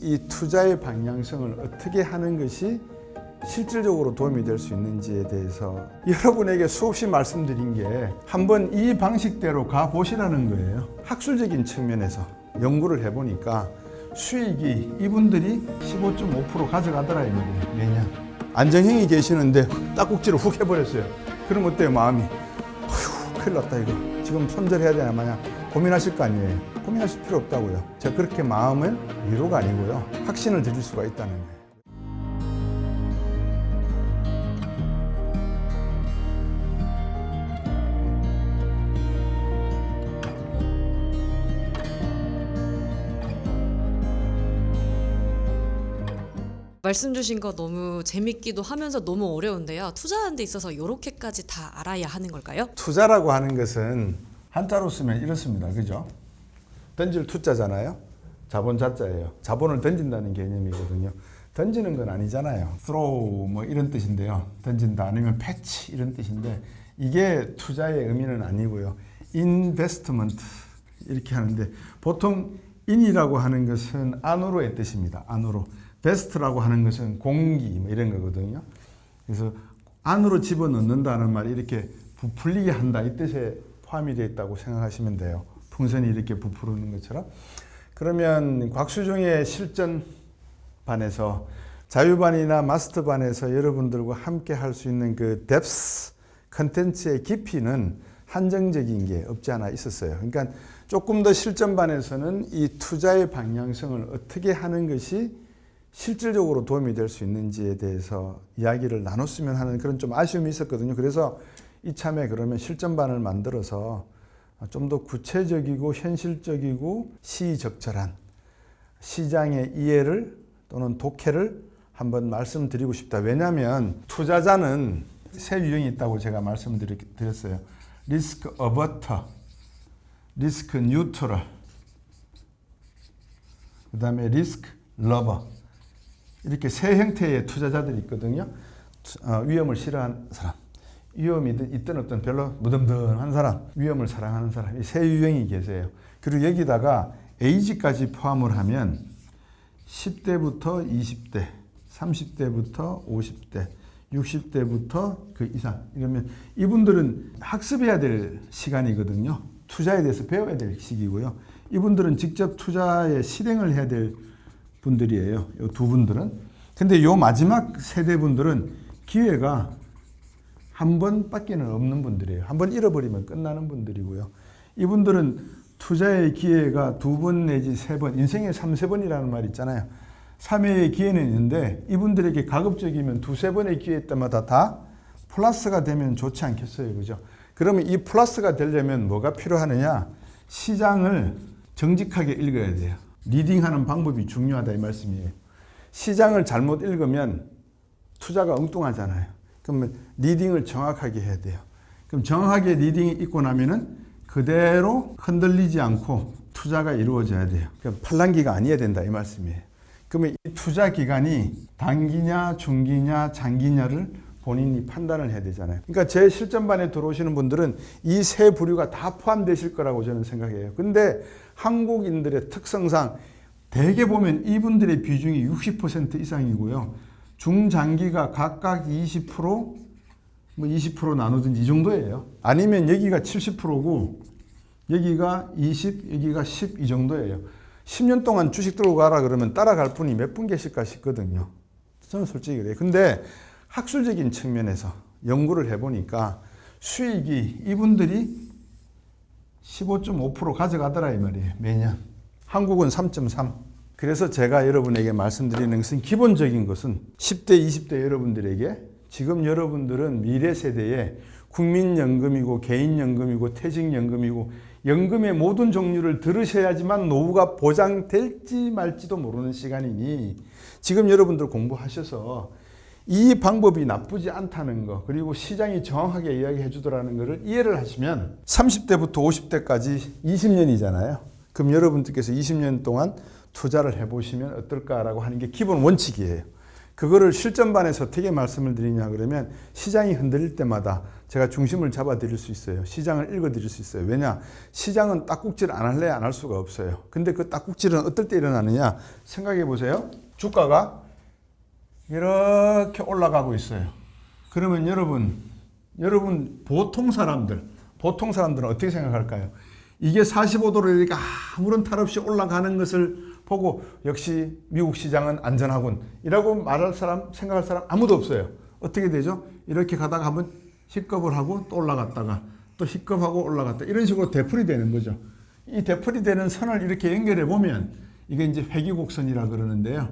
이 투자의 방향성을 어떻게 하는 것이 실질적으로 도움이 될 수 있는지에 대해서 여러분에게 수없이 말씀드린 게 한번 이 방식대로 가 보시라는 거예요. 학술적인 측면에서 연구를 해보니까 수익이 이분들이 15.5% 가져가더라 이 말이에요. 매년. 안정형이 계시는데 딱꼭지를 훅 해버렸어요. 그럼 어때요 마음이? 어휴 큰일 났다 이거. 지금 손절해야 되나 마냐 고민하실 거 아니에요. 고민하실 필요 없다고요. 제가 그렇게 마음을 위로가 아니고요. 확신을 드릴 수가 있다는 거예요. 말씀 주신 거 너무 재밌기도 하면서 너무 어려운데요. 투자하는 데 있어서 이렇게까지 다 알아야 하는 걸까요? 투자라고 하는 것은 한자로 쓰면 이렇습니다. 그죠? 던질 투자잖아요. 자본 자자예요. 자본을 던진다는 개념이거든요. 던지는 건 아니잖아요. throw 뭐 이런 뜻인데요. 던진다 아니면 패치 이런 뜻인데 이게 투자의 의미는 아니고요. investment 이렇게 하는데 보통 in이라고 하는 것은 안으로의 뜻입니다. 안으로. best라고 하는 것은 공기 뭐 이런 거거든요. 그래서 안으로 집어넣는다는 말이 이렇게 부풀리게 한다 이 뜻에 포함이 되어 있다고 생각하시면 돼요. 풍선이 이렇게 부풀는 것처럼. 그러면 곽수종의 실전 반에서 자유반이나 마스터반에서 여러분들과 함께 할 수 있는 그 뎁스 컨텐츠의 깊이는 한정적인 게 없지 않아 있었어요. 그러니까 조금 더 실전반에서는 이 투자의 방향성을 어떻게 하는 것이 실질적으로 도움이 될 수 있는지에 대해서 이야기를 나눴으면 하는 그런 좀 아쉬움이 있었거든요. 그래서 이참에 그러면 실전반을 만들어서 좀 더 구체적이고 현실적이고 시적절한 시장의 이해를 또는 독해를 한번 말씀드리고 싶다. 왜냐하면 투자자는 새 유형이 있다고 제가 말씀드렸어요. 리스크 어버터, 리스크 뉴트럴, 그 다음에 리스크 러버. 이렇게 세 형태의 투자자들이 있거든요. 어, 위험을 싫어하는 사람, 위험이 있던 어떤 별로 무덤덤한 사람, 위험을 사랑하는 사람, 이 세 유형이 계세요. 그리고 여기다가 에이지까지 포함을 하면 10대부터 20대, 30대부터 50대, 60대부터 그 이상 이러면 이분들은 학습해야 될 시간이거든요. 투자에 대해서 배워야 될 시기고요. 이분들은 직접 투자에 실행을 해야 될 분들이에요. 이 두 분들은. 근데 요 마지막 세대 분들은 기회가 한 번밖에는 없는 분들이에요. 한 번 잃어버리면 끝나는 분들이고요. 이분들은 투자의 기회가 두 번 내지 세 번, 인생에 3, 세 번이라는 말 있잖아요. 3회의 기회는 있는데 이분들에게 가급적이면 두세 번의 기회 때마다 다 플러스가 되면 좋지 않겠어요. 그죠? 그러면 이 플러스가 되려면 뭐가 필요하느냐? 시장을 정직하게 읽어야 돼요. 리딩하는 방법이 중요하다 이 말씀이에요. 시장을 잘못 읽으면 투자가 엉뚱하잖아요. 그러면 리딩을 정확하게 해야 돼요. 그럼 정확하게 리딩이 있고 나면은 그대로 흔들리지 않고 투자가 이루어져야 돼요. 그럼 팔랑기가 아니어야 된다 이 말씀이에요. 그러면 이 투자 기간이 단기냐, 중기냐, 장기냐를 본인이 판단을 해야 되잖아요. 그러니까 제 실전반에 들어오시는 분들은 이 세 부류가 다 포함되실 거라고 저는 생각해요. 근데 한국인들의 특성상 대개 보면 이분들의 비중이 60% 이상이고요. 중장기가 각각 20%, 뭐 20% 나누든지 이 정도예요. 아니면 여기가 70%고 여기가 20, 여기가 10 이 정도예요. 10년 동안 주식 들고 가라 그러면 따라갈 분이 몇 분 계실까 싶거든요. 저는 솔직히 그래요. 근데 학술적인 측면에서 연구를 해보니까 수익이 이분들이 15.5% 가져가더라 이 말이에요. 매년. 한국은 3.3. 그래서 제가 여러분에게 말씀드리는 것은 기본적인 것은 10대, 20대 여러분들에게 지금 여러분들은 미래 세대에 국민연금이고 개인연금이고 퇴직연금이고 연금의 모든 종류를 들으셔야지만 노후가 보장될지 말지도 모르는 시간이니 지금 여러분들 공부하셔서 이 방법이 나쁘지 않다는 거 그리고 시장이 정확하게 이야기해 주더라는 것을 이해를 하시면 30대부터 50대까지 20년이잖아요. 그럼 여러분들께서 20년 동안 투자를 해보시면 어떨까라고 하는 게 기본 원칙이에요. 그거를 실전반에서 어떻게 말씀을 드리냐 그러면 시장이 흔들릴 때마다 제가 중심을 잡아 드릴 수 있어요. 시장을 읽어 드릴 수 있어요. 왜냐? 시장은 딱국질 안 할래 안 할 수가 없어요. 근데 그 딱국질은 어떨 때 일어나느냐? 생각해 보세요. 주가가 이렇게 올라가고 있어요. 그러면 여러분, 여러분 보통 사람들, 보통 사람들은 어떻게 생각할까요? 이게 45도로 이렇게 아무런 탈 없이 올라가는 것을 보고 역시 미국 시장은 안전하군 이라고 말할 사람, 생각할 사람 아무도 없어요. 어떻게 되죠? 이렇게 가다가 한번 힙겁을 하고 또 올라갔다가 또 힙겁하고 올라갔다 이런 식으로 되풀이 되는 거죠. 이 되풀이 되는 선을 이렇게 연결해 보면 이게 이제 회기곡선이라 그러는데요.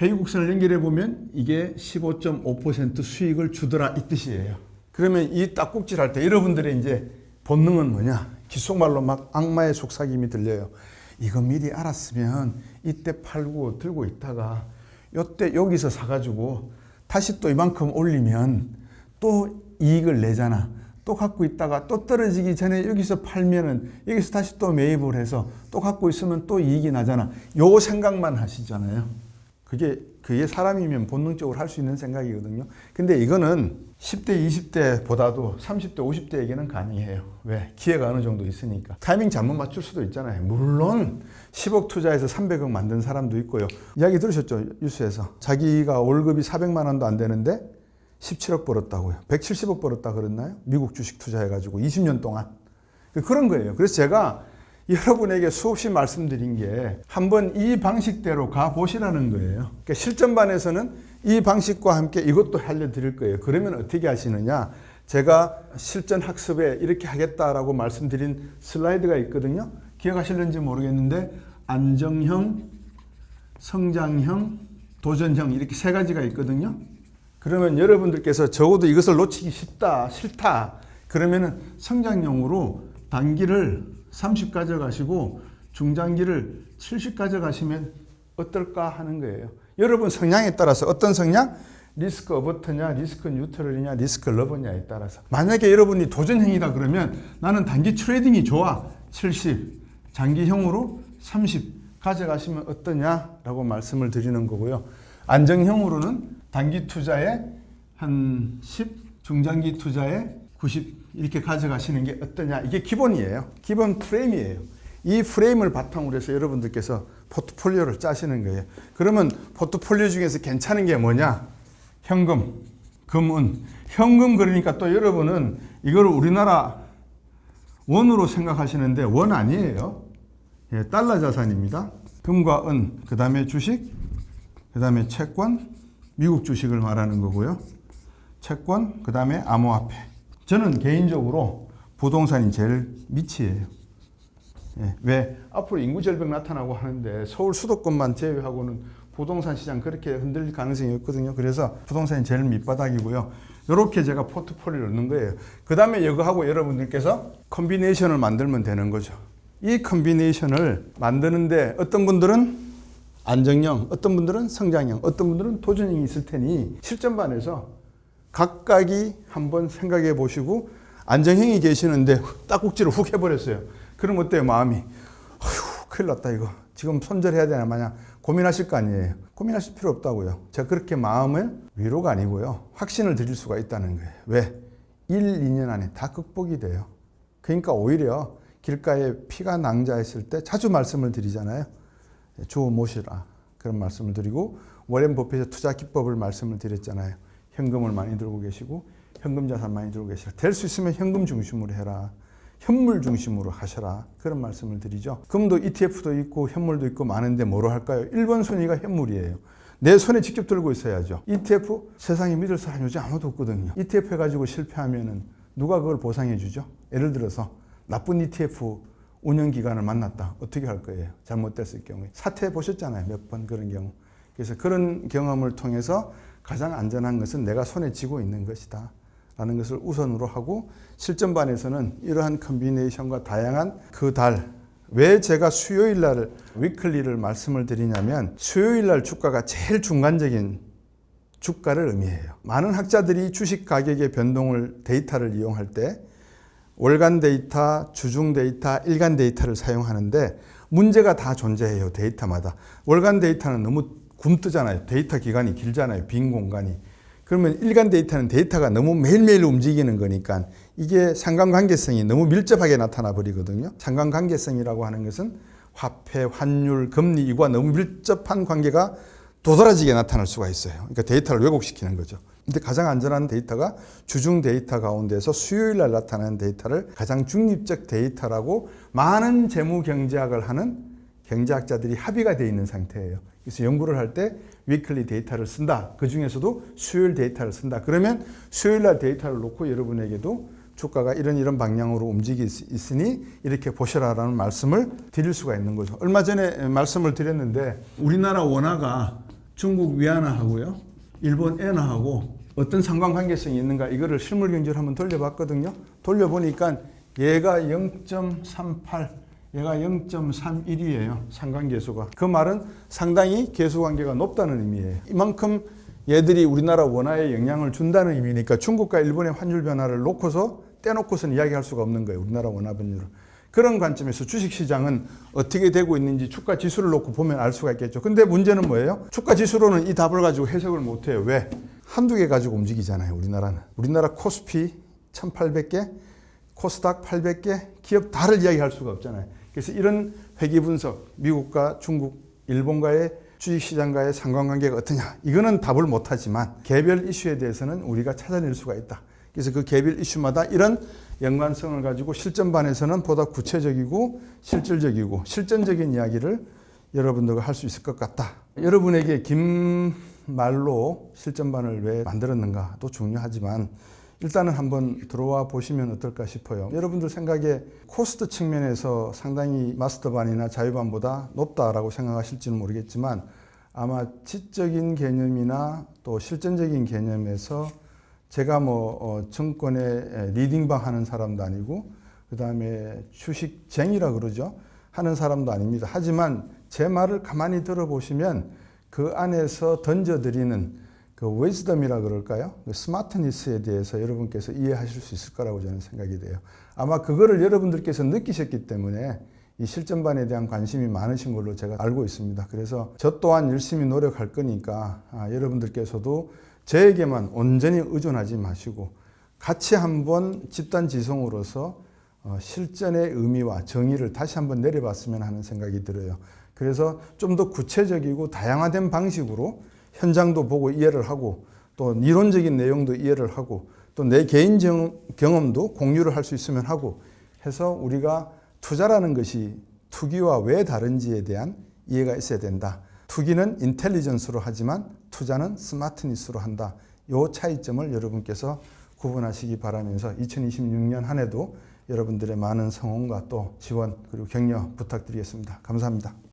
회의곡선을 연결해 보면 이게 15.5% 수익을 주더라 이 뜻이에요. 그러면 이 딱국질 할 때 여러분들의 이제 본능은 뭐냐? 귓속말로 막 악마의 속삭임이 들려요. 이거 미리 알았으면 이때 팔고 들고 있다가 요때 여기서 사가지고 다시 또 이만큼 올리면 또 이익을 내잖아. 또 갖고 있다가 또 떨어지기 전에 여기서 팔면은 여기서 다시 또 매입을 해서 또 갖고 있으면 또 이익이 나잖아. 요 생각만 하시잖아요. 그게 그게 사람이면 본능적으로 할 수 있는 생각이거든요. 근데 이거는 10대, 20대보다도 30대, 50대에게는 가능해요. 왜? 기회가 어느 정도 있으니까. 타이밍 잘못 맞출 수도 있잖아요. 물론 10억 투자해서 300억 만든 사람도 있고요. 이야기 들으셨죠? 뉴스에서. 자기가 월급이 400만 원도 안 되는데 17억 벌었다고요. 170억 벌었다 그랬나요? 미국 주식 투자해가지고 20년 동안. 그런 거예요. 그래서 제가 여러분에게 수없이 말씀드린 게 한번 이 방식대로 가 보시라는 거예요. 그러니까 실전반에서는 이 방식과 함께 이것도 알려드릴 거예요. 그러면 어떻게 하시느냐? 제가 실전 학습에 이렇게 하겠다라고 말씀드린 슬라이드가 있거든요. 기억하실는지 모르겠는데 안정형, 성장형, 도전형 이렇게 세 가지가 있거든요. 그러면 여러분들께서 적어도 이것을 놓치기 쉽다, 싫다. 그러면은 성장형으로 단기를 30 가져가시고 중장기를 70 가져가시면 어떨까 하는 거예요. 여러분 성향에 따라서 어떤 성향? 리스크 어버터냐, 리스크 뉴트럴이냐, 리스크 러버냐에 따라서. 만약에 여러분이 도전형이다 그러면 나는 단기 트레이딩이 좋아. 70. 장기형으로 30 가져가시면 어떠냐라고 말씀을 드리는 거고요. 안정형으로는 단기 투자에 한 10, 중장기 투자에 90 이렇게 가져가시는 게 어떠냐. 이게 기본이에요. 기본 프레임이에요. 이 프레임을 바탕으로 해서 여러분들께서 포트폴리오를 짜시는 거예요. 그러면 포트폴리오 중에서 괜찮은 게 뭐냐? 현금, 금은. 현금 그러니까 또 여러분은 이걸 우리나라 원으로 생각하시는데 원 아니에요. 예, 달러 자산입니다. 금과 은, 그 다음에 주식, 그 다음에 채권, 미국 주식을 말하는 거고요. 채권, 그 다음에 암호화폐. 저는 개인적으로 부동산이 제일 밑이에요. 예, 왜? 앞으로 인구 절벽 나타나고 하는데 서울 수도권만 제외하고는 부동산 시장 그렇게 흔들릴 가능성이 없거든요. 그래서 부동산이 제일 밑바닥이고요. 이렇게 제가 포트폴리오를 넣는 거예요. 그 다음에 이거하고 여러분들께서 컨비네이션을 만들면 되는 거죠. 이 컨비네이션을 만드는데 어떤 분들은 안정형, 어떤 분들은 성장형, 어떤 분들은 도전형이 있을 테니 실전반에서 각각이 한번 생각해 보시고 안정형이 계시는데 딱국지를 훅 해버렸어요. 그럼 어때요 마음이? 어휴 큰일 났다 이거. 지금 손절해야 되나 마냥 고민하실 거 아니에요. 고민하실 필요 없다고요. 제가 그렇게 마음을 위로가 아니고요. 확신을 드릴 수가 있다는 거예요. 왜? 1, 2년 안에 다 극복이 돼요. 그러니까 오히려 길가에 피가 낭자했을 때 자주 말씀을 드리잖아요. 주어 모시라. 그런 말씀을 드리고 워렌 버핏의 투자 기법을 말씀을 드렸잖아요. 현금을 많이 들고 계시고 현금 자산 많이 들고 계시라. 될 수 있으면 현금 중심으로 해라. 현물 중심으로 하셔라. 그런 말씀을 드리죠. 금도 ETF도 있고 현물도 있고 많은데 뭐로 할까요? 1번 순위가 현물이에요. 내 손에 직접 들고 있어야죠. ETF 세상에 믿을 사람 요즘 아무도 없거든요. ETF 해가지고 실패하면은 누가 그걸 보상해 주죠? 예를 들어서 나쁜 ETF 운영 기관을 만났다. 어떻게 할 거예요? 잘못됐을 경우에 사퇴 보셨잖아요. 몇 번 그런 경우. 그래서 그런 경험을 통해서 가장 안전한 것은 내가 손에 쥐고 있는 것이다. 라는 것을 우선으로 하고 실전반에서는 이러한 컨비네이션과 다양한 그 달, 왜 제가 수요일 날 위클리를 말씀을 드리냐면 수요일 날 주가가 제일 중간적인 주가를 의미해요. 많은 학자들이 주식 가격의 변동을 데이터를 이용할 때 월간 데이터, 주중 데이터, 일간 데이터를 사용하는데 문제가 다 존재해요. 데이터마다. 월간 데이터는 너무 굼뜨잖아요. 데이터 기간이 길잖아요. 빈 공간이. 그러면 일간 데이터는 데이터가 너무 매일매일 움직이는 거니까 이게 상관관계성이 너무 밀접하게 나타나 버리거든요. 상관관계성이라고 하는 것은 화폐, 환율, 금리 이와 너무 밀접한 관계가 도드라지게 나타날 수가 있어요. 그러니까 데이터를 왜곡시키는 거죠. 근데 가장 안전한 데이터가 주중 데이터 가운데서 수요일 날 나타나는 데이터를 가장 중립적 데이터라고 많은 재무 경제학을 하는 경제학자들이 합의가 되어 있는 상태예요. 그래서 연구를 할 때 위클리 데이터를 쓴다. 그 중에서도 수요일 데이터를 쓴다. 그러면 수요일 날 데이터를 놓고 여러분에게도 주가가 이런 이런 방향으로 움직이 있으니 이렇게 보셔라라는 말씀을 드릴 수가 있는 거죠. 얼마 전에 말씀을 드렸는데 우리나라 원화가 중국 위안화하고요. 일본 엔화하고 어떤 상관관계성이 있는가 이거를 실물 경제를 한번 돌려봤거든요. 돌려보니까 얘가 0.38 얘가 0.31이에요. 상관계수가. 그 말은 상당히 계수관계가 높다는 의미예요. 이만큼 얘들이 우리나라 원화에 영향을 준다는 의미니까 중국과 일본의 환율 변화를 놓고서 떼놓고서는 이야기할 수가 없는 거예요. 우리나라 원화 변율을. 그런 관점에서 주식시장은 어떻게 되고 있는지 주가 지수를 놓고 보면 알 수가 있겠죠. 근데 문제는 뭐예요? 주가 지수로는 이 답을 가지고 해석을 못 해요. 왜? 한두 개 가지고 움직이잖아요. 우리나라는. 우리나라 코스피 1800개, 코스닥 800개, 기업 다를 이야기할 수가 없잖아요. 그래서 이런 회계 분석, 미국과 중국, 일본과의 주식시장과의 상관관계가 어떠냐? 이거는 답을 못하지만 개별 이슈에 대해서는 우리가 찾아낼 수가 있다. 그래서 그 개별 이슈마다 이런 연관성을 가지고 실전반에서는 보다 구체적이고 실질적이고 실전적인 이야기를 여러분들과 할 수 있을 것 같다. 여러분에게 긴 말로 실전반을 왜 만들었는가도 중요하지만 일단은 한번 들어와 보시면 어떨까 싶어요. 여러분들 생각에 코스트 측면에서 상당히 마스터반이나 자유반보다 높다라고 생각하실지는 모르겠지만 아마 지적인 개념이나 또 실전적인 개념에서 제가 뭐 어, 정권의 리딩방 하는 사람도 아니고 그 다음에 주식쟁이라 그러죠 하는 사람도 아닙니다. 하지만 제 말을 가만히 들어보시면 그 안에서 던져드리는 그 웨이스덤이라 그럴까요? 그 스마트니스에 대해서 여러분께서 이해하실 수 있을 거라고 저는 생각이 돼요. 아마 그거를 여러분들께서 느끼셨기 때문에 이 실전반에 대한 관심이 많으신 걸로 제가 알고 있습니다. 그래서 저 또한 열심히 노력할 거니까 아, 여러분들께서도 저에게만 온전히 의존하지 마시고 같이 한번 집단 지성으로서 어, 실전의 의미와 정의를 다시 한번 내려봤으면 하는 생각이 들어요. 그래서 좀 더 구체적이고 다양화된 방식으로 현장도 보고 이해를 하고 또 이론적인 내용도 이해를 하고 또 내 개인 정- 경험도 공유를 할 수 있으면 하고 해서 우리가 투자라는 것이 투기와 왜 다른지에 대한 이해가 있어야 된다. 투기는 인텔리전스로 하지만 투자는 스마트니스로 한다. 요 차이점을 여러분께서 구분하시기 바라면서 2026년 한 해도 여러분들의 많은 성원과 또 지원 그리고 격려 부탁드리겠습니다. 감사합니다.